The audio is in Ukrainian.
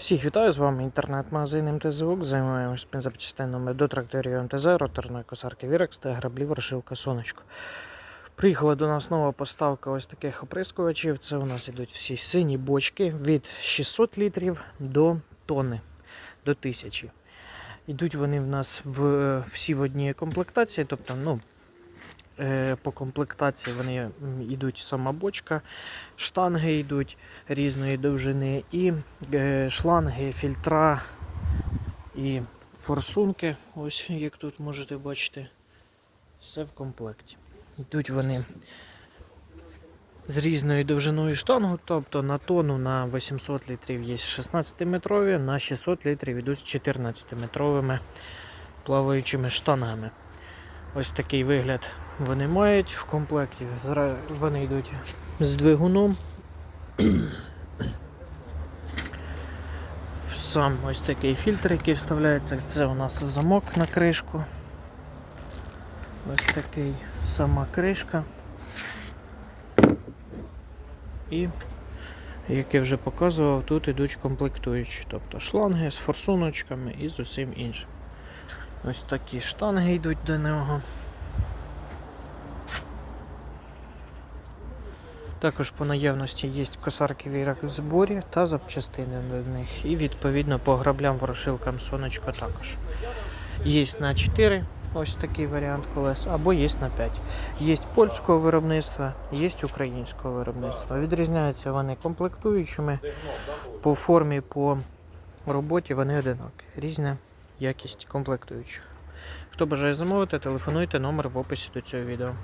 Всіх вітаю з вами інтернет-магазин МТЗОК. Займаємося запчастинами до тракторів МТЗ, роторної косарки Вірекс та граблів Рошилка Сонечко. Приїхала до нас нова поставка ось таких оприскувачів. Це у нас ідуть всі сині бочки від 600 літрів до тонни, до 1000. Йдуть вони в нас в, всі в одній комплектації, тобто, ну, по комплектації вони йдуть сама бочка, штанги йдуть різної довжини, і е, шланги, фільтра і форсунки. Ось як тут можете бачити, все в комплекті. Йдуть вони з різною довжиною штангу, тобто на тонну на 800 літрів є 16-метрові, на 600 літрів йдуть з 14-метровими плаваючими штангами. Ось такий вигляд вони мають в комплекті. Зра- Вони йдуть з двигуном. Сам ось такий фільтр, який вставляється. Це у нас замок на кришку. Ось такий сама кришка. І, як я вже показував, тут йдуть комплектуючі, тобто шланги з форсуночками і з усім іншим. Ось такі штанги йдуть до нього. Також по наявності є косарки вірок в зборі та запчастини до них. І відповідно по граблям, ворошилкам сонечко також. Є на 4 ось такий варіант колес, або є на 5. Є польського виробництва, є українського виробництва. Відрізняються вони комплектуючими по формі, по роботі вони одинакові. Різна якість комплектуючих. Хто бажає замовити, телефонуйте номер в описі до цього відео.